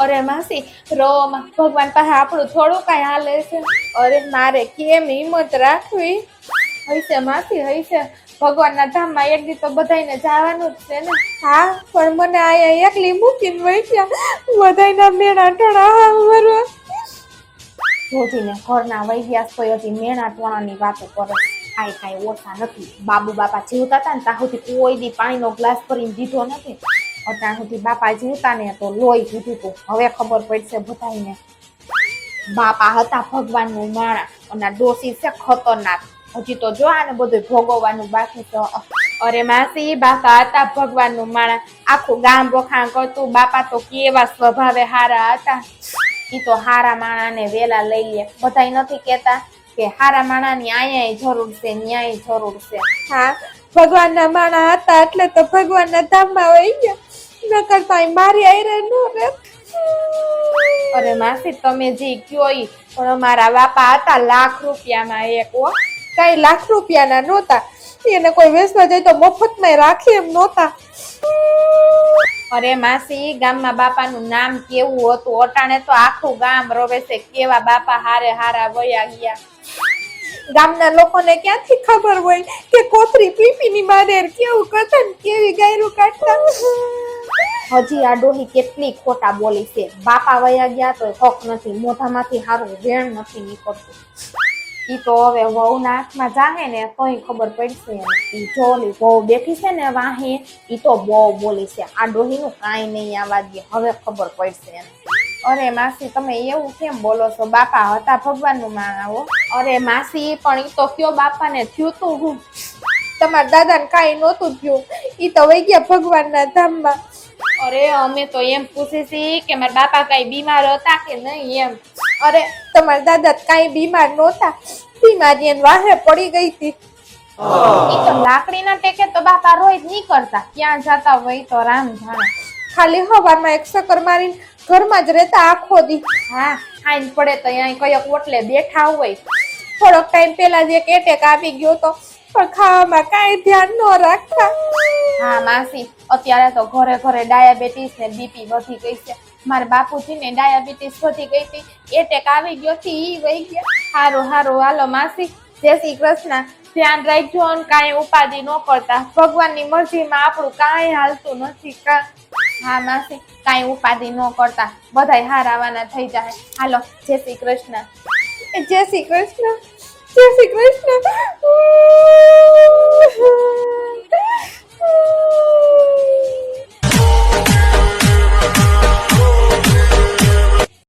અરે માસી, રોમાં, ભગવાન પાસે આપણું થોડું કાંઈ હાલે છે. અરે મારે કેમ હિંમત રાખવી? હૈશે માસી હૈશે ભગવાનના ધામમાં એક દી તો બધાને જવાનું જ છે ને. હા, પણ મને આયા એકલી મૂકીને વૈયા બધાના મેળા ટણા વરવા. જોજીને ઘરના વૈદ્યાસ તો હજી મેણા ટોણાની વાતો કરે. કાંઈ કાંઈ ઓછા નથી. બાબુ બાપા જીવતા હતા ને તાહુથી કોઈ દી પાણીનો ગ્લાસ ભરીને દીધો નથી. અત્યાર સુધી બાપા જીવતા ને તો લોહી પીધું હતું હવે ખબર પડશે બધાને બાપા હતા ભગવાનનું માણા અને ડોસી છે ખતરનાક. હજી તો જો આને બધું ભોગવવાનું બાકી તો અરે માસી, બાપા હતા ભગવાનનું માણા આખું ગામ વખાણ કરતું. બાપા તો કેવા સ્વભાવે હારા હતા. એ તો હારા માણાને વેલા લઈ લે. બધાય નથી કેતા કે હારા માણાની અહીંયા જરૂર છે, ન્યાય જરૂર છે. હા, ભગવાનના માણા હતા એટલે તો ભગવાનના ધામમાં વહી ગયા. નકર તો અહીં મારી આયરે નો રે. અરે માસી, તમે જે કયો ઈ, પણ અમારા બાપા હતા લાખ રૂપિયામાં એક ઓ કઈ લાખ રૂપિયાના નહોતા. એને કોઈ વેચવા જાય તો મફતમાં રાખી એમ નહોતા. અરે માસી ગામમાં બાપાનું નામ કેવું હતું? અટાણે તો આખું ગામ રોવે છે. કેવા બાપા હારે હારા વયા ગયા. ગામના લોકોને ક્યાંથી ખબર હોય કે કોથરી પીપીની માનેર કેવું કથન કેવી ગાયરું કાઢતા? હજી આ ડોહી કેટલી ખોટા બોલી છે. બાપા વયા ગયા તો હક નથી. મોઢામાંથી સારું વેણ નથી નીકળતું. એ તો હવે વહુના આંખમાં જાહે ને તોય ખબર પડશે. એ જોલી વહુ બેઠી છે ને વાહે, ઈ તો બહુ બોલી છે. આ ડોહીનું કાંઈ નહીં આવવા દે. હવે ખબર પડશે એને અરે માસી, તમે એવું કેમ બોલો છો? બાપા હતા ભગવાનનું માણાવો અરે માસી, પણ ઈ તો કયો બાપાને થયું તું હું? તમારા દાદાને કાંઈ નહોતું થયું. ઈ તો વહી ગયા ભગવાનના ધામમાં. અરે અમે તો એમ પૂછી છીએ કે મારા બાપા કાંઈ બીમાર હતા કે નહીં એમ. અરે તમારા દાદા કઈ બીમાર નહોતા. બીમારી એને વાહે પડી ગઈ હતી. ઈ તો લાકડીના ટેકે તો બાપા રોજ નહીં કરતા ક્યાં જતા હોય તો રામ જાણે. ખાલી હવારમાં એક ચક્કર મારીને ઘરમાં જ રહેતા આખો દી. હા, ખાઈને પડે તો અહીંયા કયક ઓટલે બેઠા હોય. થોડોક ટાઈમ પહેલા જ એક એટેક આવી ગયો તો, પણ ખાવામાં કાંઈ ધ્યાન ન રાખતા. હા, માસી, અત્યારે તો ઘરે ઘરે ડાયાબિટીસ ને બીપી વધી ગઈ છે. મારા બાપુજીને ડાયાબિટીસ વધી ગઈ હતી. એટેક આવી ગયો થી ઈ વહી ગયા. હારું હારું, હાલો માસી. જય શ્રી કૃષ્ણ. ધ્યાન રાખજો અને કાંઈ ઉપાધિ ન કરતા ભગવાનની મરજીમાં આપણું કાંઈ હાલતું નથી કા હા, માસી, કાંઈ ઉપાધિ ન કરતા. બધાય હારાવાના થઈ જાય હાલો, જય શ્રી કૃષ્ણ. જય શ્રી કૃષ્ણ. જય શ્રી કૃષ્ણ.